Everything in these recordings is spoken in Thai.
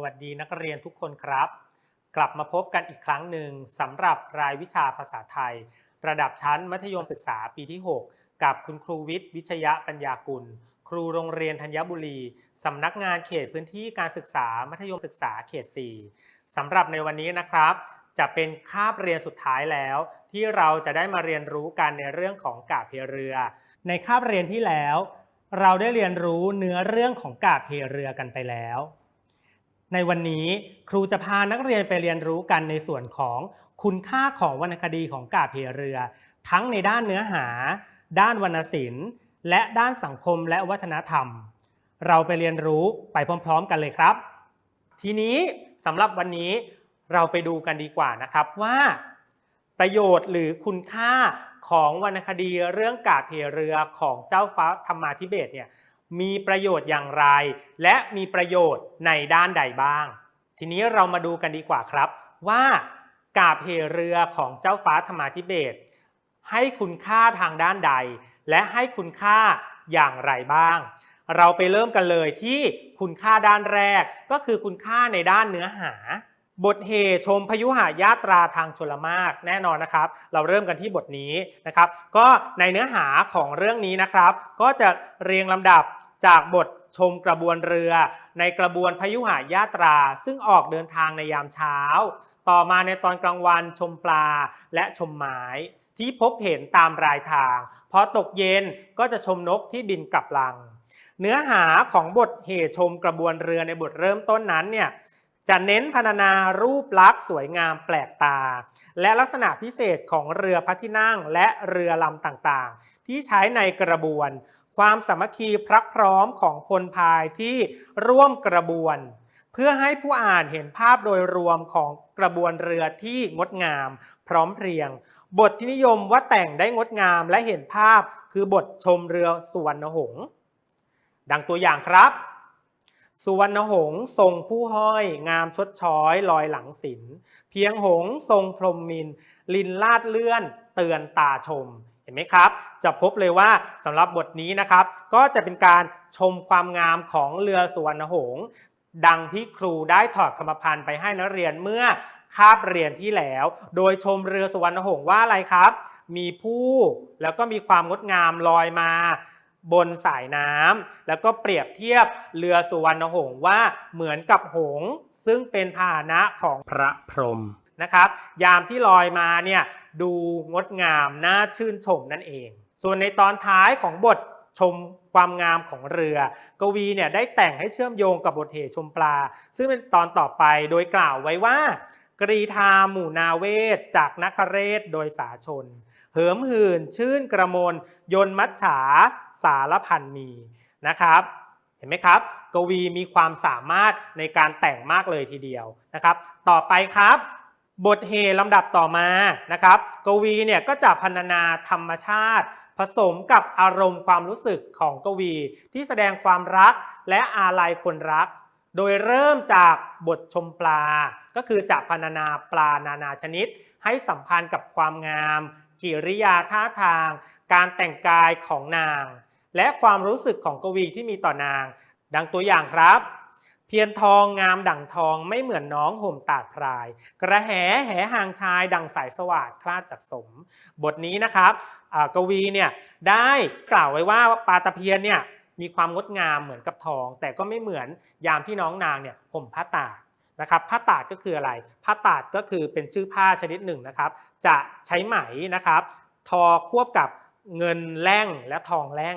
สวัสดีนักเรียนทุกคนครับ กลับมาพบกันอีกครั้งหนึ่งสำหรับรายวิชาภาษาไทย ระดับชั้นมัธยมศึกษาปีที่ 6 กับคุณครูวิทย์วิชยะปัญญากุล ครูโรงเรียนธัญบุรีสำนักงานเขตพื้นที่การศึกษามัธยมศึกษาเขต 4สำหรับในวันนี้นะครับ จะเป็นคาบเรียนสุดท้ายแล้ว ที่เราจะได้มาเรียนรู้กันในเรื่องของกาบเพเรือ ในคาบเรียนที่แล้ว เราได้เรียนรู้เนื้อเรื่องของกาบเพเรือกันไปแล้ว ในวันนี้ครูจะพานักเรียนไปเรียนรู้กันในส่วนของคุณค่าของวรรณคดีของกาเพเรือ ทั้งในด้านเนื้อหา ด้านวรรณศิลป์ และด้านสังคมและวัฒนธรรม เราไปเรียนรู้ไปพร้อม ๆ กันเลยครับ ทีนี้สำหรับวันนี้เราไปดูกันดีกว่านะครับว่า ประโยชน์หรือคุณค่าของวรรณคดีเรื่องกาเพเรือของเจ้าฟ้าธรรมาธิเบศเนี่ย มีประโยชน์อย่างไร และมีประโยชน์ในด้านใดบ้าง ทีนี้เรามาดูกันดีกว่าครับ ว่ากาบเพเรือของเจ้าฟ้าธรรมาธิเบศให้คุณค่าทางด้านใด และให้คุณค่าอย่างไรบ้าง เราไปเริ่มกันเลยที่คุณค่าด้านแรกก็คือคุณค่าในด้านเนื้อหา บทเหชมพยุหายาตราทางชลมากแน่นอนนะครับ เราเริ่มกันที่บทนี้นะครับ ก็ในเนื้อหาของเรื่องนี้นะครับ ก็จะเรียงลำดับ จากบทชมกระบวนเรือในกระบวนพยุหายาตรา ซึ่งออกเดินทางในยามเช้า ต่อมาในตอนกลางวันชมปลาและชมไม้ที่พบเห็นตามรายทาง พอตกเย็นก็จะชมนกที่บินกลับลัง เนื้อหาของบทเหตุชมกระบวนเรือในบทเริ่มต้นนั้นเนี่ยจะเน้นพรรณนารูปลักษณ์สวยงามแปลกตา และลักษณะพิเศษของเรือพระที่นั่งและเรือลำต่างๆ ที่ใช้ในกระบวน ความสามัคคีพรักพร้อมของพลพายที่ร่วมกระบวน เพื่อให้ผู้อ่านเห็นภาพโดยรวมของกระบวนเรือที่งดงาม พร้อมเพรียง บทที่นิยมว่าแต่งได้งดงามและเห็นภาพคือบทชมเรือสุวรรณหงษ์ดังตัวอย่างครับ สุวรรณหงษ์ทรงผู้ห้อย งามชดช้อยลอยหลังศิลเพียงหงษ์ทรงพรมมิน ลินลาดเลื่อน เตือนตาชม ห็นไหมครับ จะพบเลยว่าสำหรับบทนี้นะครับ ก็จะเป็นการชมความงามของเรือสุวรรณหงษ์ดังที่ครูได้ถอดคำพันธ์ไปให้นักเรียนเมื่อคาบเรียนที่แล้ว โดยชมเรือสุวรรณหงษ์ว่าอะไรครับ มีผู้แล้วก็มีความงดงามลอยมาบนสายน้ำแล้วก็เปรียบเทียบเรือสุวรรณหงษ์ว่าเหมือนกับหงส์ซึ่งเป็นพาหนะของพระพรหม นะครับ ยามที่ลอยมาเนี่ยดูงดงามน่าชื่นชมนั่นเอง ส่วนในตอนท้ายของบทชมความงามของเรือ กวีเนี่ยได้แต่งให้เชื่อมโยงกับบทเหตุชมปลา ซึ่งเป็นตอนต่อไปโดยกล่าวไว้ว่า กรีธาหมู่นาเวศจากนักเรศโดยสาชน เหิมหื่น ชื่นกระมวลยนมัจฉาสารพันมีนะครับ เห็นไหมครับ กวีมีความสามารถในการแต่งมากเลยทีเดียวนะครับ ต่อไปครับ บทเฮลำดับต่อมานะครับกวีเนี่ยก็จะพรรณนาธรรมชาติ ผสมกับอารมณ์ความรู้สึกของกวี ที่แสดงความรักและอาลัยคนรัก โดยเริ่มจากบทชมปลา ก็คือจะพรรณนาปลานานาชนิด ให้สัมพันธ์กับความงาม กิริยาท่าทาง การแต่งกายของนาง และความรู้สึกของกวีที่มีต่อนาง ดังตัวอย่างครับ เพียรทองงามดั่งทองไม่เหมือนน้องห่มตาดพราย กระแหแหห่างชายดังสายสวัสดคลาดจากสม บทนี้นะครับกวีเนี่ยได้กล่าวไว้ว่าปลาตะเพียนเนี่ยมีความงดงามเหมือนกับทอง แต่ก็ไม่เหมือนยามที่น้องนางเนี่ยห่มผ้าตาดนะครับผ้าตาดก็คืออะไรผ้าตาดก็คือเป็นชื่อผ้าชนิดหนึ่งนะครับ จะใช้ไหมนะครับ ทอควบกับเงินแร่งและทองแร่ง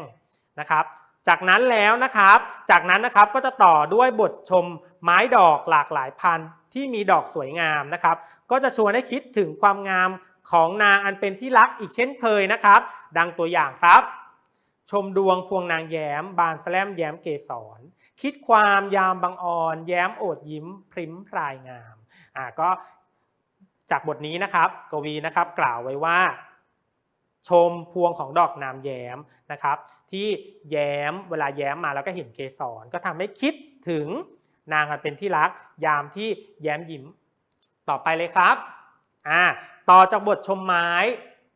นะครับ จากนั้นแล้วนะครับ จากนั้นนะครับก็จะต่อด้วยบทชมไม้ดอกหลากหลายพันธุ์ที่มีดอกสวยงามนะครับ ก็จะชวนให้คิดถึงความงามของนางอันเป็นที่รักอีกเช่นเคยนะครับ ดังตัวอย่างครับ ชมดวงพวงนางแย้ม บานแสลมแย้มเกสร คิดความยามบางอ่อน แย้มโอดยิ้ม พริ้มพรายงามอ่าก็จากบทนี้นะครับ กวีนะครับกล่าวไว้ว่า ชมพวงของดอกนามแย้มนะครับ ที่แย้มเวลาแย้มมาแล้วก็เห็นเกสรก็ทำให้คิดถึงนางอันเป็นที่รัก ยามที่แย้มยิ้มต่อไปเลยครับอ่าต่อจากบทชมไม้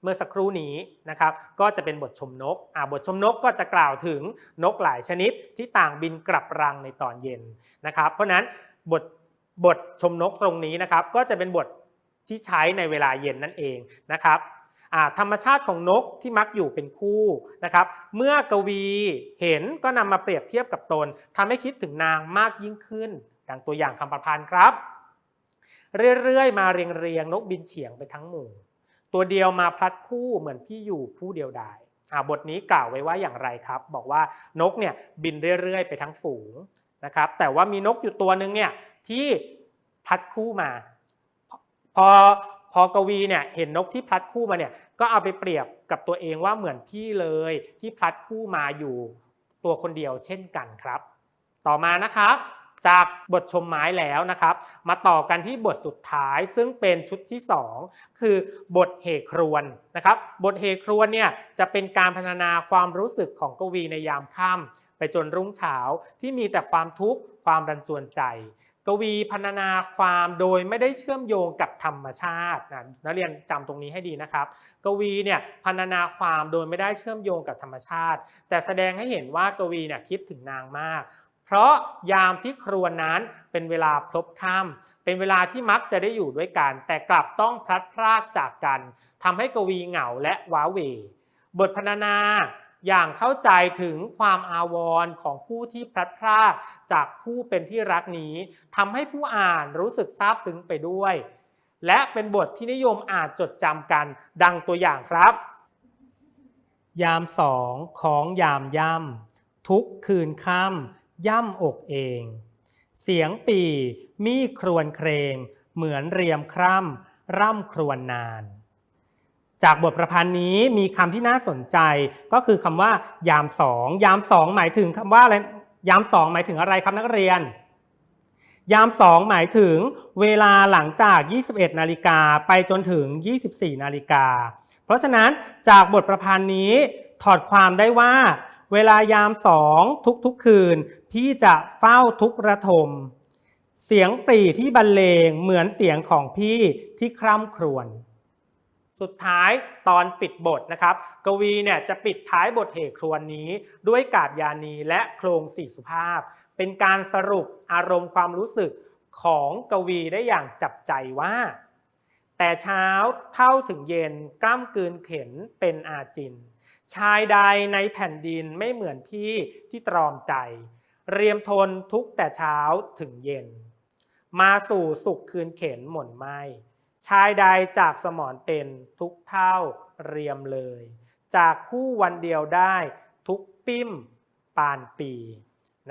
เมื่อสักครู่นี้นะครับ ก็จะเป็นบทชมนกอ่าบทชมนกก็จะกล่าวถึงนกหลายชนิดที่ต่างบินกลับรังในตอนเย็นนะครับ เพราะฉะนั้นบทบทชมนกตรงนี้นะครับ ก็จะเป็นบทที่ใช้ในเวลาเย็นนั่นเองนะครับ ธรรมชาติของนกที่มักอยู่เป็นคู่นะครับเมื่อกวีเห็นก็นำมาเปรียบเทียบกับตนทำให้คิดถึงนางมากยิ่งขึ้น ดังตัวอย่างคำประพันธ์ครับ เรื่อยๆ มาเรียงๆนกบินเฉียงไปทั้งหมู่ ตัวเดียวมาพลัดคู่เหมือนพี่อยู่ผู้เดียวดายบทนี้กล่าวไว้ว่าอย่างไรครับ บอกว่านกเนี่ยบินเรื่อยๆ ไปทั้งฝูงนะครับแต่ว่ามีนกอยู่ตัวหนึ่งเนี่ยที่พลัดคู่มา พอพอกวีเนี่ยเห็นนกที่พลัดคู่มาเนี่ย ก็เอาไปเปรียบกับตัวเองว่าเหมือนพี่เลยที่พลัดคู่มาอยู่ตัวคนเดียวเช่นกันครับ ต่อมานะครับจากบทชมไม้แล้วนะครับ มาต่อกันที่บทสุดท้ายซึ่งเป็นชุดที่ 2 คือบทเหครวนนะครับ บทเหครวนเนี่ยจะเป็นการพรรณนาความรู้สึกของกวีในยามค่ำไปจนรุ่งเช้าที่มีแต่ความทุกข์ความรันจวนใจ กวีพรรณนาความโดยไม่ได้เชื่อมโยงกับธรรมชาตินะนักเรียนจำตรงนี้ให้ดีนะครับ กวีเนี่ยพรรณนาความโดยไม่ได้เชื่อมโยงกับธรรมชาติ แต่แสดงให้เห็นว่ากวีเนี่ยคิดถึงนางมาก เพราะยามที่ครวญนั้นเป็นเวลาพลบค่ำเป็นเวลาที่มักจะได้อยู่ด้วยกัน แต่กลับต้องพลัดพรากจากกันทำให้กวีเหงาและว้าเหวบทพรรณนา อย่างเข้าใจถึงความอาวรณ์ของผู้ที่พลัดพรากจากผู้เป็นที่รักนี้ทำให้ผู้อ่านรู้สึกซาบซึ้งไปด้วย และเป็นบทที่นิยมอ่านจดจำกันดังตัวอย่างครับ ยามสองของยามย่ำทุกคืนค่ำย่ำอกเอง เสียงปีมีครวนเครง เหมือนเรียมคร่ำร่ำครวนนาน จากบทประพันธ์นี้มีคำที่น่าสนใจก็คือคำว่ายามสองยามสองหมายถึงคำว่าอะไรยามสองหมายถึงอะไรครับนักเรียน ยามสองหมายถึงเวลาหลังจาก 21 นาฬิกาไปจนถึง 24 นาฬิกา เพราะฉะนั้นจากบทประพันธ์นี้ถอดความได้ว่า เวลายามสองทุกๆคืน พี่จะเฝ้าทุกระทม เสียงปรีที่บรรเลงเหมือนเสียงของพี่ที่คร่ำครวญ สุดท้ายตอนปิดบทนะครับ กวีเนี่ยจะปิดท้ายบทเหครวนนี้ ด้วยกาบยานีและโครงสี่สุภาพ เป็นการสรุปอารมณ์ความรู้สึกของกวีได้อย่างจับใจว่า แต่เช้าเท่าถึงเย็นกล้ำกืนเข็นเป็นอาจิน ชายใดในแผ่นดินไม่เหมือนพี่ที่ตรอมใจ เรียมทนทุกแต่เช้าถึงเย็น มาสู่สุขคืนเข็นหม่นไหม ชายใดจากสมรเป็นทุกเท่าเรียมเลย จากคู่วันเดียวได้ทุกปิ้มปานปี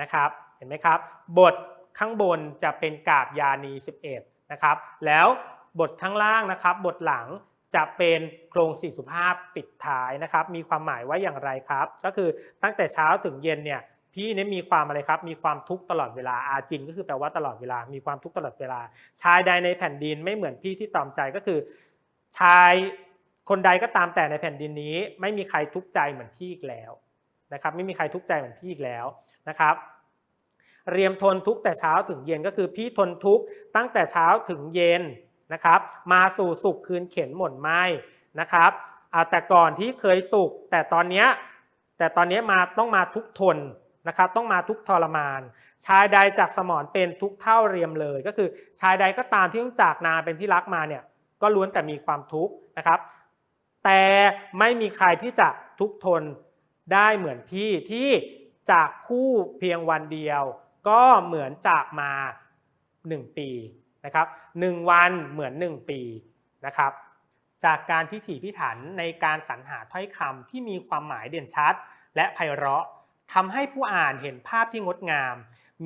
นะครับ เห็นไหมครับ บทข้างบนจะเป็นกาบยานี 11 นะครับ แล้วบทข้างล่างนะครับ บทหลังจะเป็นโครงสี่สุภาพปิดท้ายนะครับ มีความหมายว่าอย่างไรครับ ก็คือตั้งแต่เช้าถึงเย็นเนี่ย พี่เนี่ยมีความอะไรครับ มีความทุกข์ตลอดเวลาอาจินก็คือแปลว่าตลอดเวลา มีความทุกข์ตลอดเวลา ชายใดในแผ่นดินไม่เหมือนพี่ที่ตอมใจก็คือ ชายคนใดก็ตามแต่ในแผ่นดินนี้ ไม่มีใครทุกข์ใจเหมือนพี่อีกแล้วนะครับ ไม่มีใครทุกข์ใจเหมือนพี่อีกแล้วนะครับเรียมทนทุกแต่เช้าถึงเย็นก็คือพี่ทนทุกตั้งแต่เช้าถึงเย็นนะครับ มาสู่สุขคืนเข็นหม่นไหมนะครับแต่ก่อนที่เคยสุขแต่ตอนเนี้ยแต่ตอนนี้มาต้องมาทุกทน นะครับต้องมาทุกทรมาน ชายใดจากสมรเป็นทุกเท่าเรียมเลย ก็คือชายใดก็ตามที่ต้องจากนาเป็นที่รักมาเนี่ยก็ล้วนแต่มีความทุกข์นะครับ แต่ไม่มีใครที่จะทุกทนได้เหมือนพี่ที่จากคู่เพียงวันเดียว ก็เหมือนจากมา 1 ปีนะครับ1วันเหมือน 1 ปีนะครับ จากการพิถีพิถันในการสรรหาถ้อยคำที่มีความหมายเด่นชัด และไพเราะ ทำให้ผู้อ่านเห็นภาพที่งดงาม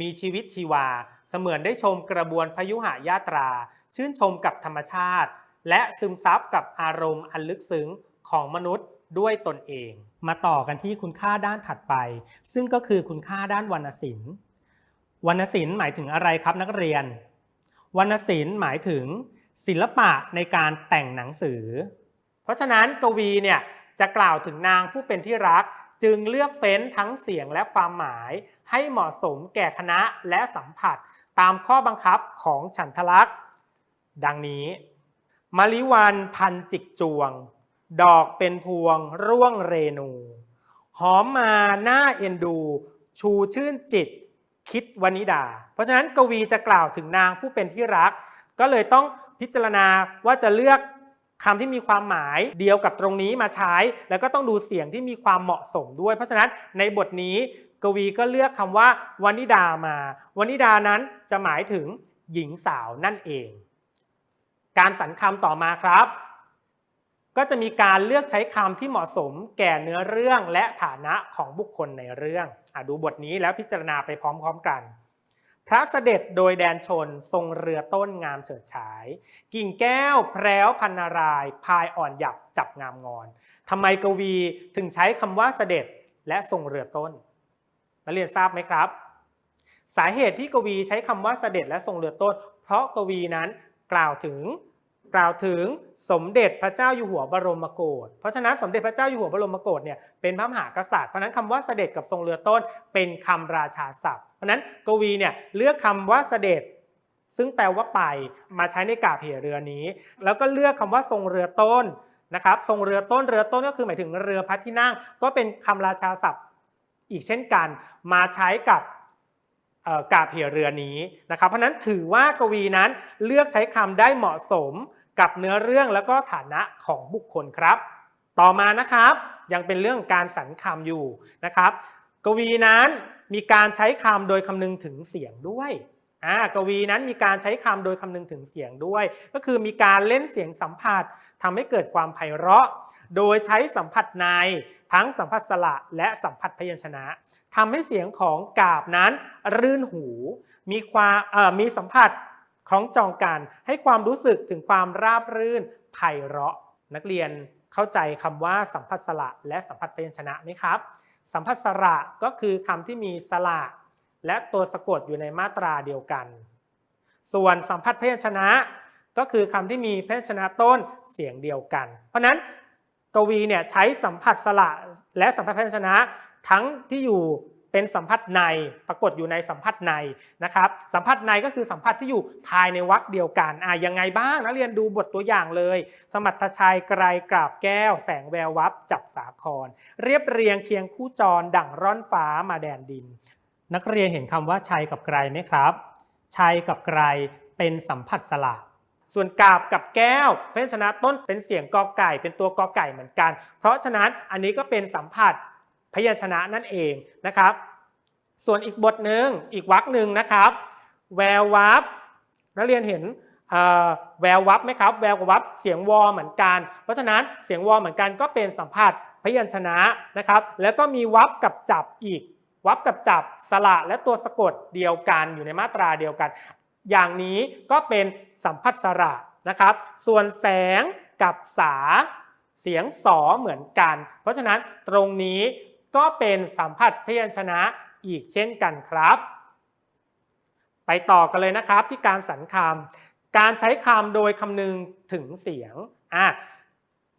มีชีวิตชีวา เสมือนได้ชมกระบวนพยุหายาตรา ชื่นชมกับธรรมชาติ และซึมซับกับอารมณ์อันลึกซึ้งของมนุษย์ด้วยตนเอง มาต่อกันที่คุณค่าด้านถัดไป ซึ่งก็คือคุณค่าด้านวรรณศิลป์วรรณศิลป์หมายถึงอะไรครับนักเรียน วรรณศิลป์หมายถึง ศิลปะในการแต่งหนังสือ เพราะฉะนั้นกวีเนี่ยจะกล่าวถึงนางผู้เป็นที่รัก จึงเลือกเฟ้นทั้งเสียงและความหมาย ให้เหมาะสมแก่คณะและสัมผัส ตามข้อบังคับของฉันทลักษณ์ ดังนี้มาริวันพันจิกจวง ดอกเป็นพวงร่วงเรนู หอมมาหน้าเอ็นดู ชูชื่นจิต คิดวนิดา เพราะฉะนั้นกวีจะกล่าวถึงนางผู้เป็นที่รัก ก็เลยต้องพิจารณาว่าจะเลือก คำที่มีความหมายเดียวกับตรงนี้มาใช้ แล้วก็ต้องดูเสียงที่มีความเหมาะสมด้วย เพราะฉะนั้นในบทนี้กวีก็เลือกคำว่าวนิดามาวนิดานั้นจะหมายถึงหญิงสาวนั่นเอง การสรรคำต่อมาครับ ก็จะมีการเลือกใช้คำที่เหมาะสมแก่เนื้อเรื่องและฐานะของบุคคลในเรื่องอดูบทนี้แล้วพิจารณาไปพร้อม ๆ กัน พระเสด็จโดยแดนชนทรงเรือต้นงามเฉิดฉาย กิ่งแก้วแพร้วพันนาราย พายอ่อนหยับจับงามงอนทำไมกวีถึงใช้คำว่าเสด็จและทรงเรือต้นนักเรียนทราบไหมครับ สาเหตุที่กวีใช้คำว่าเสด็จและทรงเรือต้น เพราะกวีนั้นกล่าวถึงกล่าวถึงสมเด็จพระเจ้าอยู่หัวบรมโกศ เพราะฉะนั้นสมเด็จพระเจ้าอยู่หัวบรมโกศเนี่ยเป็นพระมหากษัตริย์ เพราะฉะนั้นคำว่าเสด็จกับทรงเรือต้นเป็นคำราชาศัพท์ เพราะนั้นกวีเนี่ยเลือกคำว่าเสด็จ ซึ่งแปลว่าไปมาใช้ในกาบเหเรือนี้ แล้วก็เลือกคำว่าทรงเรือต้นนะครับทรงเรือต้นเรือต้นก็คือหมายถึงเรือพระที่นั่ง ก็เป็นคำราชาศัพท์อีกเช่นกัน มาใช้กับกาบเหเรือนี้นะครับเพราะฉะนั้นถือว่ากวีนั้นเลือกใช้คำได้เหมาะสมกับเนื้อเรื่องแล้วก็ฐานะของบุคคลครับ ต่อมานะครับยังเป็นเรื่องการสรรคำอยู่นะครับ กวีนั้น มีการใช้คำโดยคำนึงถึงเสียงด้วยอ่ากวีนั้นมีการใช้คำโดยคำนึงถึงเสียงด้วย ก็คือมีการเล่นเสียงสัมผัสทำให้เกิดความไพเราะ โดยใช้สัมผัสในทั้งสัมผัสสระและสัมผัสพยัญชนะทำให้เสียงของกาบนั้นรื่นหู มีความมีสัมผัสคล้องจองกัน ให้ความรู้สึกถึงความราบรื่นไพเราะ นักเรียนเข้าใจคำว่าสัมผัสสระและสัมผัสพยัญชนะไหมครับ สัมพัสสระก็คือคำที่มีสระและตัวสะกดอยู่ในมาตราเดียวกัน ส่วนสัมผัสพยัญชนะก็คือคำที่มีพยัญชนะต้นเสียงเดียวกัน เพราะฉะนั้นกวีเนี่ยใช้สัมผัสสระและสัมผัสพยัญชนะทั้งที่อยู่ เป็นสัมผัสในปรากฏอยู่ในสัมผัสในนะครับสัมผัสในก็คือสัมผัสที่อยู่ภายในวรรคเดียวกันอะยังไงบ้างนักเรียนดูบทตัวอย่างเลย สมัตถชัยไกรกราบแก้ว แสงแวววับจับสาคร เรียบเรียงเคียงคู่จร ดั่งร่อนฟ้ามาแดนดิน นักเรียนเห็นคำว่าชัยกับไกรไหมครับชัยกับไกรเป็นสัมผัสสระส่วนกาบกับแก้ว เพยัญชนะต้นเป็นเสียงกอไก่ เป็นตัวกอไก่เหมือนกัน เพราะฉะนั้นอันนี้ก็เป็นสัมผัส ยัญชนะนั่นเองนะครับ ส่วนอีกบทหนึ่งอีกวรรคหนึ่งนะครับแวววับนักเรียนเห็นแวววับไหมครับแวววับเสียงวอเหมือนกัน เพราะฉะนั้นเสียงวอเหมือนกันก็เป็นสัมผัสพยัญชนะนะครับ แล้วก็มีวับกับจับอีก วับกับจับสระและตัวสะกดเดียวกันอยู่ในมาตราเดียวกัน อย่างนี้ก็เป็นสัมผัสสระนะครับ ส่วนแสงกับสาเสียงสอเหมือนกัน เพราะฉะนั้นตรงนี้ ก็เป็นสัมผัสพยัญชนะอีกเช่นกันครับ ไปต่อกันเลยนะครับที่การสรรคำการใช้คำโดยคำนึงถึงเสียงอะ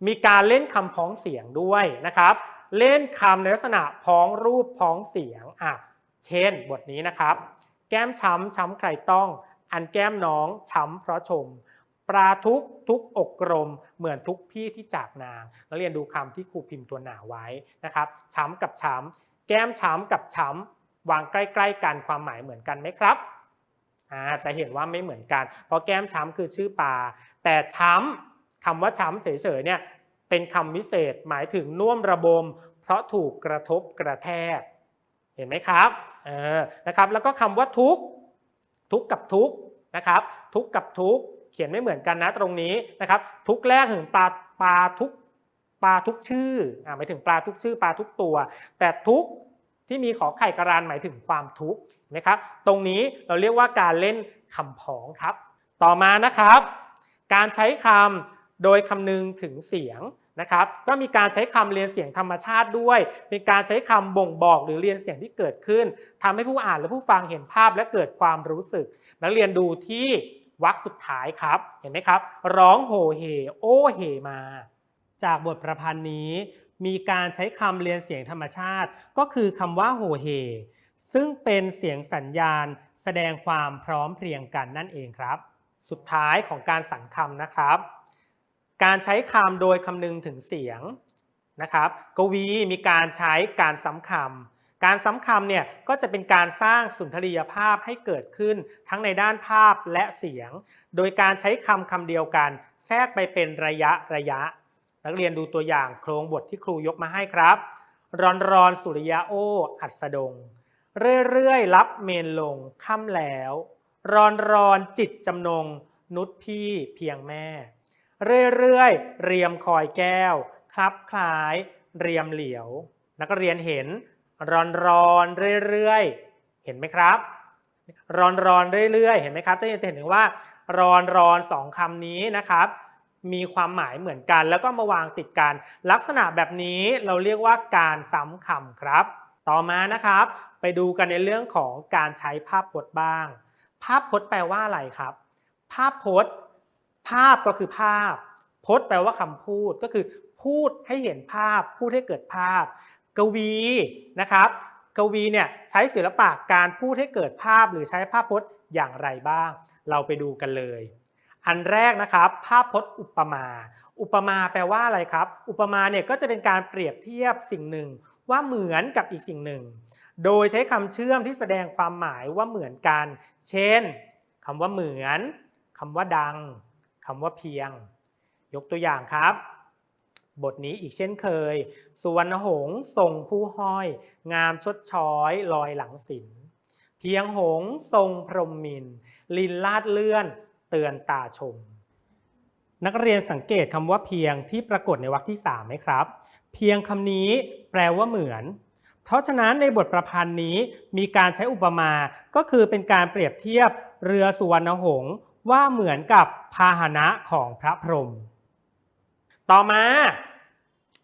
มีการเล่นคำพ้องเสียงด้วยนะครับ เล่นคำในลักษณะพ้องรูปพ้องเสียงอะเช่น บทนี้นะครับ แก้มช้ำช้ำใครต้อง อันแก้มน้องช้ำเพราะชม ปลาทุกทุกอกกรมเหมือนทุกพี่ที่จากนางนักเรียนดูคำที่ครูพิมพ์ตัวหนาไว้นะครับช้ำกับช้ำแก้มช้ำกับช้ำวางใกล้ ๆ กันความหมายเหมือนกันไหมครับอ่าจะเห็นว่าไม่เหมือนกัน เพราะแก้มช้ำคือชื่อปลาแต่ช้ำคำว่าช้ำเฉยๆเนี่ยเป็นคำวิเศษหมายถึงน่วมระบม เพราะถูกกระทบกระแทก เห็นไหมครับเออนะครับแล้วก็คำว่าทุกทุกกับทุกนะครับ ทุกกับทุก เขียนไม่เหมือนกันนะตรงนี้นะครับทุกแรกถึงปลาปลาทุกปลาทุกชื่ออ่าหมายถึงปลาทุกชื่อปลาทุกตัว แต่ทุกที่มีขอไข่กระรานหมายถึงความทุกข์นไหมครับ ตรงนี้เราเรียกว่าการเล่นคำพ้องครับ ต่อมานะครับ การใช้คำโดยคำนึงถึงเสียงนะครับ ก็มีการใช้คำเรียนเสียงธรรมชาติด้วย เป็นการใช้คำบ่งบอกหรือเรียนเสียงที่เกิดขึ้นทำให้ผู้อ่านและผู้ฟังเห็นภาพและเกิดความรู้สึก นักเรียนดูที่ วรรคสุดท้ายครับ เห็นไหมครับ ร้องโหเฮโอเฮมา จากบทประพันธ์นี้ มีการใช้คำเรียนเสียงธรรมชาติ ก็คือคำว่าโหเฮซึ่งเป็นเสียงสัญญาณ แสดงความพร้อมเพรียงกันนั่นเองครับ สุดท้ายของการสรรคำนะครับ การใช้คำโดยคำนึงถึงเสียงนะครับ กวีมีการใช้การซ้ำคำ การซ้ำคำเนี่ยก็จะเป็นการสร้างสุนทรียภาพให้เกิดขึ้นทั้งในด้านภาพและเสียง โดยการใช้คำคำเดียวกัน แทรกไปเป็นระยะระยะ นักเรียนดูตัวอย่างโครงบทที่ครูยกมาให้ครับ รอนรอนสุริยะโอ อัสดง เรื่อยๆรับเมนลงค่ำแล้ว รอนรอนจิตจำนง นุชพี่เพียงแม่ เรื่อยๆเรียมคอยแก้ว คลับคล้าย เรียมเหลียว นักเรียนเห็น ร้อนรอนเรื่อยๆ เห็นไหมครับ ร้อนรอนเรื่อยๆ เห็นไหมครับจะเห็นถึงว่าร้อนรอนสองคำนี้นะครับ มีความหมายเหมือนกัน แล้วก็มาวางติดกัน ลักษณะแบบนี้เราเรียกว่าการซ้ำคำครับ ต่อมานะครับ ไปดูกันในเรื่องของการใช้ภาพพจน์บ้าง ภาพพจน์แปลว่าอะไรครับ ภาพพจน์ ภาพก็คือภาพ พจน์แปลว่าคำพูดก็คือพูดให้เห็นภาพ พูดให้เกิดภาพ กวีนะครับกวีเนี่ยใช้ศิลปะการพูดให้เกิดภาพหรือใช้ภาพพจน์อย่างไรบ้าง เราไปดูกันเลย อันแรกนะครับภาพพจน์อุปมา อุปมาแปลว่าอะไรครับ อุปมาเนี่ยก็จะเป็นการเปรียบเทียบสิ่งหนึ่ง ว่าเหมือนกับอีกสิ่งหนึ่ง โดยใช้คำเชื่อมที่แสดงความหมายว่าเหมือนกัน เช่นคำว่าเหมือนคำว่าดังคำว่าเพียง ยกตัวอย่างครับ บทนี้อีกเช่นเคย สุวรรณหงส์ทรงผู้ห้อย งามชดช้อยลอยหลังศิลเพียงหงส์ทรงพรหมมิน ลินลาดเลื่อน เตือนตาชม นักเรียนสังเกตคำว่าเพียงที่ปรากฏในวรรคที่3ไหมครับ เพียงคำนี้แปลว่าเหมือน เพราะฉะนั้นในบทประพันธ์นี้มีการใช้อุปมา ก็คือเป็นการเปรียบเทียบเรือสุวรรณหงส์ว่าเหมือนกับพาหนะของพระพรหมต่อมา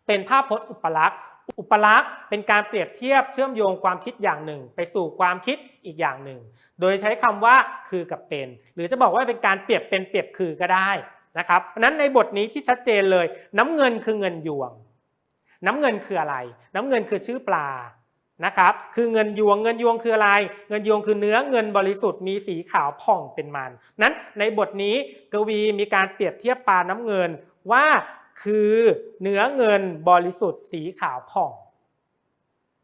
เป็นภาพพจน์อุปลักษณ์ อุปลักษณ์เป็นการเปรียบเทียบเชื่อมโยงความคิดอย่างหนึ่ง ไปสู่ความคิดอีกอย่างหนึ่ง โดยใช้คำว่าคือกับเป็น หรือจะบอกว่าเป็นการเปรียบเป็นเปรียบคือก็ได้นะครับเพราะนั้นในบทนี้ที่ชัดเจนเลย น้ำเงินคือเงินยวง น้ำเงินคืออะไร น้ำเงินคือชื่อปลานะครับ คือเงินยวง เงินยวงคืออะไร เงินยวงคือเนื้อเงินบริสุทธิ์มีสีขาวผ่องเป็นมัน นั้นในบทนี้กวีมีการเปรียบเทียบปลาน้ำเงินว่า คือเนื้อเงินบริสุทธิ์สีขาวผ่อง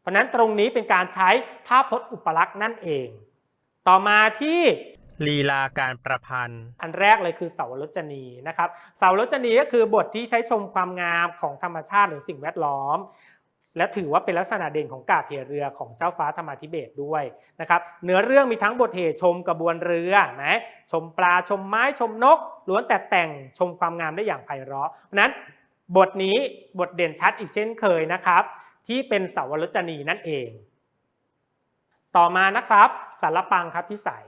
เพราะนั้นตรงนี้เป็นการใช้ภาพพจน์อุปลักษณ์นั่นเอง ต่อมาที่ลีลาการประพันธ์ อันแรกเลยคือเสาวรจนีนะครับ เสาวรจนีก็คือบทที่ใช้ชมความงามของธรรมชาติหรือสิ่งแวดล้อม และถือว่าเป็นลักษณะเด่นของกาบเหเรือของเจ้าฟ้าธรรมาธิเบศด้วยนะครับเนื้อเรื่องมีทั้งบทเหตุชมกระบวนเรือนะชมปลาชมไม้ชมนกล้วนแต่แต่งชมความงามได้อย่างไพเราะนั้นบทนี้บทเด่นชัดอีกเช่นเคยนะครับ ที่เป็นเสาวรจนีนั่นเอง ต่อมานะครับสารปังครับพิสัย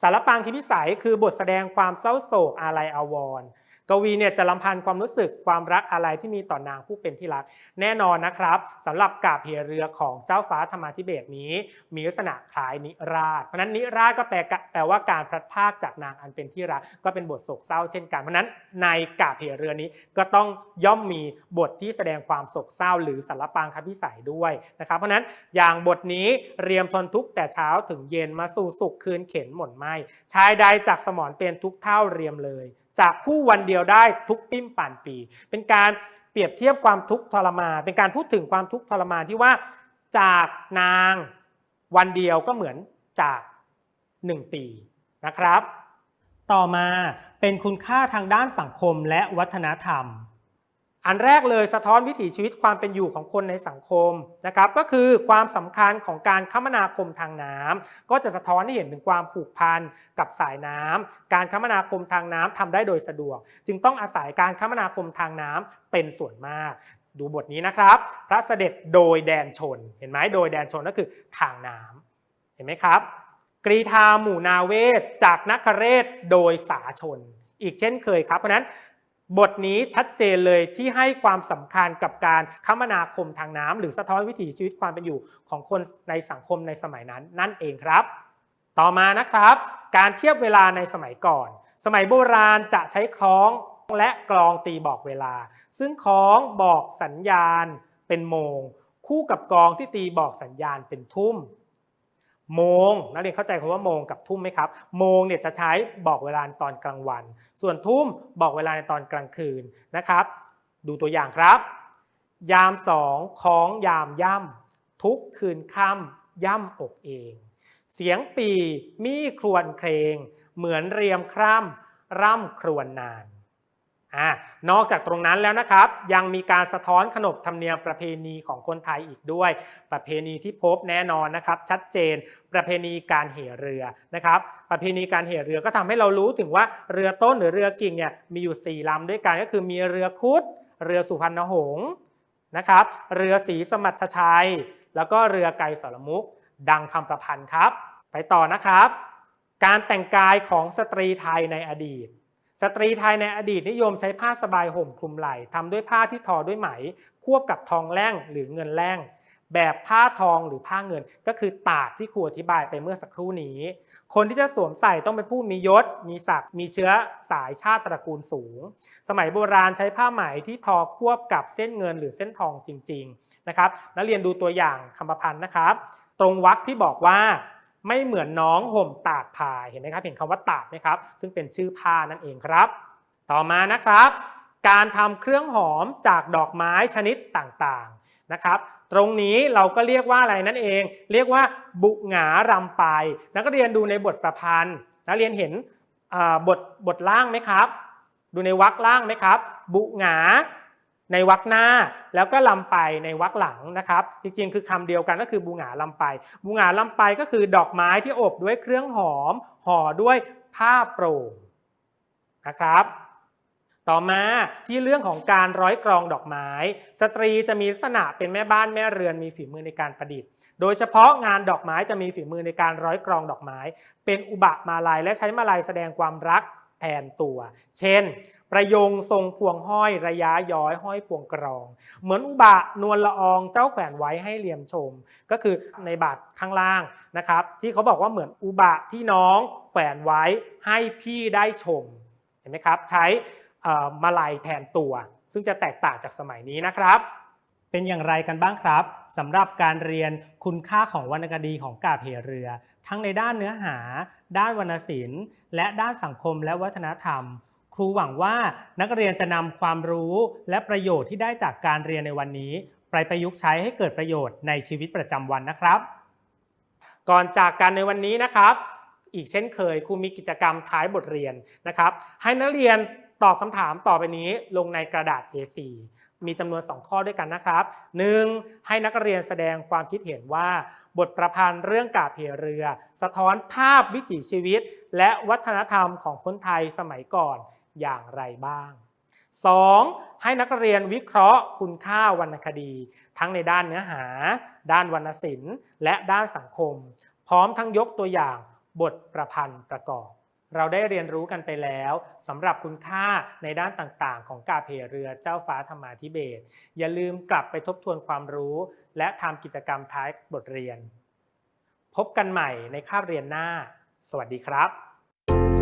สารปังคิพิสัยคือบทแสดงความเศร้าโศกอาลัยอาวรณ์ กวีเนี่ยจะลำพันความรู้สึกความรักอะไรที่มีต่อนางผู้เป็นที่รัก แน่นอนนะครับสำหรับกาบเหเรือของเจ้าฟ้าธรรมาธิเบศนี้ มีลักษณะคล้ายนิราช เพราะนั้นนิราชก็แปลแปลว่าการพลัดพรากจากนางอันเป็นที่รัก ก็เป็นบทโศกเศร้าเช่นกัน เพราะนั้นในกาบเหเรือนี้ก็ต้องย่อมมีบทที่แสดงความโศกเศร้า หรือสารปังคพิสัยด้วยนะครับ เพราะนั้นอย่างบทนี้เรียมทนทุกแต่เช้าถึงเย็นมาสู่สุขคืนเข็นหม่นไหมชายใดจากสมรเป็นทุกเท่าเรียมเลย จากคู่วันเดียวได้ทุกปิ้มป่านปี เป็นการเปรียบเทียบความทุกข์ทรมานเป็นการพูดถึงความทุกข์ทรมานที่ว่าจากนางวันเดียวก็เหมือนจาก 1 ปีนะครับ ต่อมาเป็นคุณค่าทางด้านสังคมและวัฒนธรรม อันแรกเลยสะท้อนวิถีชีวิตความเป็นอยู่ของคนในสังคมนะครับก็คือความสำคัญของการคมนาคมทางน้ำก็จะสะท้อนให้เห็นถึงความผูกพันกับสายน้ำการคมนาคมทางน้ำทำได้โดยสะดวก จึงต้องอาศัยการคมนาคมทางน้ำเป็นส่วนมาก ดูบทนี้นะครับ พระเสด็จโดยแดนชน เห็นไหมโดยแดนชนก็คือทางน้ำเห็นไหมครับ กรีธาหมู่นาเวศจากนักเรศโดยสาชน อีกเช่นเคยครับเพราะนั้น บทนี้ชัดเจนเลยที่ให้ความสำคัญกับการคมนาคมทางน้ำหรือสะท้อนวิถีชีวิตความเป็นอยู่ของคนในสังคมในสมัยนั้นนั่นเองครับ ต่อมานะครับ การเทียบเวลาในสมัยก่อน สมัยโบราณจะใช้คล้องและกลองตีบอกเวลา ซึ่งคล้องบอกสัญญาณเป็นโมง คู่กับกลองที่ตีบอกสัญญาณเป็นทุ่ม โมงนักเรียนเข้าใจคำว่าโมงกับทุ่มไหมครับ โมงเนี่ยจะใช้บอกเวลาตอนกลางวัน ส่วนทุ่มบอกเวลาในตอนกลางคืนนะครับ ดูตัวอย่างครับ ยามสองของยามย่ำทุกคืนค่ำย่ำอกเอง เสียงปีมีครวนเครงเหมือนเรียมคร่ำร่ำครวนนาน อ่านอกจากตรงนั้นแล้วนะครับ ยังมีการสะท้อนขนบธรรมเนียมประเพณีของคนไทยอีกด้วย ประเพณีที่พบแน่นอนนะครับ ชัดเจนประเพณีการเหเรือนะครับ ประเพณีการเหเรือก็ทำให้เรารู้ถึงว่าเรือต้นหรือเรือกิ่งเนี่ยมีอยู่ 4ลำด้วยกันก็คือมีเรือคุด เรือสุพรรณหงษ์นะครับ เรือสีสมรรถชัย แล้วก็เรือไกรสรมุก ดังคำประพันธ์ครับ ไปต่อนะครับ การแต่งกายของสตรีไทยในอดีต สตรีไทยในอดีตนิยมใช้ผ้าสบายห่มคลุมไหล่ทำด้วยผ้าที่ทอด้วยไหม ควบกับทองแล่งหรือเงินแล่ง แบบผ้าทองหรือผ้าเงิน ก็คือตาดที่ครูอธิบายไปเมื่อสักครู่นี้ คนที่จะสวมใส่ต้องเป็นผู้มียศ มีศักดิ์มีเชื้อสายชาติตระกูลสูง สมัยโบราณใช้ผ้าไหมที่ทอควบกับเส้นเงินหรือเส้นทองจริง ๆ นะครับ นักเรียนดูตัวอย่างคำประพันธ์นะครับ ตรงวรรคที่บอกว่า ไม่เหมือนน้องห่มตากผ้าเห็นไหมครับ เห็นคำว่าตากไหมครับ ซึ่งเป็นชื่อผ้านั่นเองครับ ต่อมานะครับ การทำเครื่องหอมจากดอกไม้ชนิดต่างๆนะครับ ตรงนี้เราก็เรียกว่าอะไรนั่นเอง เรียกว่าบุหงารำไปนักเรียนดูในบทประพันธ์นักเรียนเห็นบทบทล่างไหมครับ ดูในวรรคล่างไหมครับ บุหงา ในวรรคหน้าแล้วก็ลำไปในวรรคหลังนะครับ จริงๆ คือคำเดียวกันก็คือบูหงาลำไป บูหงาลำไปก็คือดอกไม้ที่อบด้วยเครื่องหอมห่อด้วยผ้าโปร่งนะครับต่อมาที่เรื่องของการร้อยกรองดอกไม้ สตรีจะมีลักษณะเป็นแม่บ้านแม่เรือนมีฝีมือในการประดิษฐ์ โดยเฉพาะงานดอกไม้จะมีฝีมือในการร้อยกรองดอกไม้ เป็นอุบะมาลัยและใช้มาลัยแสดงความรักแทนตัว เช่น ประยงทรงพวงห้อยระยะย้อยห้อยพวงกรอง เหมือนอุบะนวลละอองเจ้าแขวนไว้ให้เหลี่ยมชม ก็คือในบาทข้างล่างนะครับ ที่เขาบอกว่าเหมือนอุบะที่น้องแขวนไว้ให้พี่ได้ชมเห็นไหมครับ ใช้มาลัยแทนตัว ซึ่งจะแตกต่างจากสมัยนี้นะครับ เป็นอย่างไรกันบ้างครับสำหรับการเรียนคุณค่าของวรรณคดีของกาบเหเรือ ทั้งในด้านเนื้อหา ด้านวรรณศิลป์ และด้านสังคมและวัฒนธรรม ครูหวังว่านักเรียนจะนำความรู้และประโยชน์ที่ได้จากการเรียนในวันนี้ ไปประยุกต์ใช้ให้เกิดประโยชน์ในชีวิตประจำวันนะครับ ก่อนจากกันในวันนี้นะครับ อีกเช่นเคยครูมีกิจกรรมท้ายบทเรียนนะครับ ให้นักเรียนตอบคำถามต่อไปนี้ลงในกระดาษ A4 มีจำนวน 2 ข้อด้วยกันนะครับ 1. ให้นักเรียนแสดงความคิดเห็นว่า บทประพันธ์เรื่องกาเหเรือ สะท้อนภาพวิถีชีวิต และวัฒนธรรมของคนไทยสมัยก่อน อย่างไรบ้าง 2. ให้นักเรียนวิเคราะห์คุณค่าวรรณคดี ทั้งในด้านเนื้อหา ด้านวรรณศิลป์ และด้านสังคม พร้อมทั้งยกตัวอย่างบทประพันธ์ประกอบ เราได้เรียนรู้กันไปแล้วสำหรับคุณค่าในด้านต่างๆ ของกาเพเรือเจ้าฟ้าธรรมาธิเบศอย่าลืมกลับไปทบทวนความรู้ และทำกิจกรรมท้ายบทเรียน พบกันใหม่ในคาบเรียนหน้า สวัสดีครับ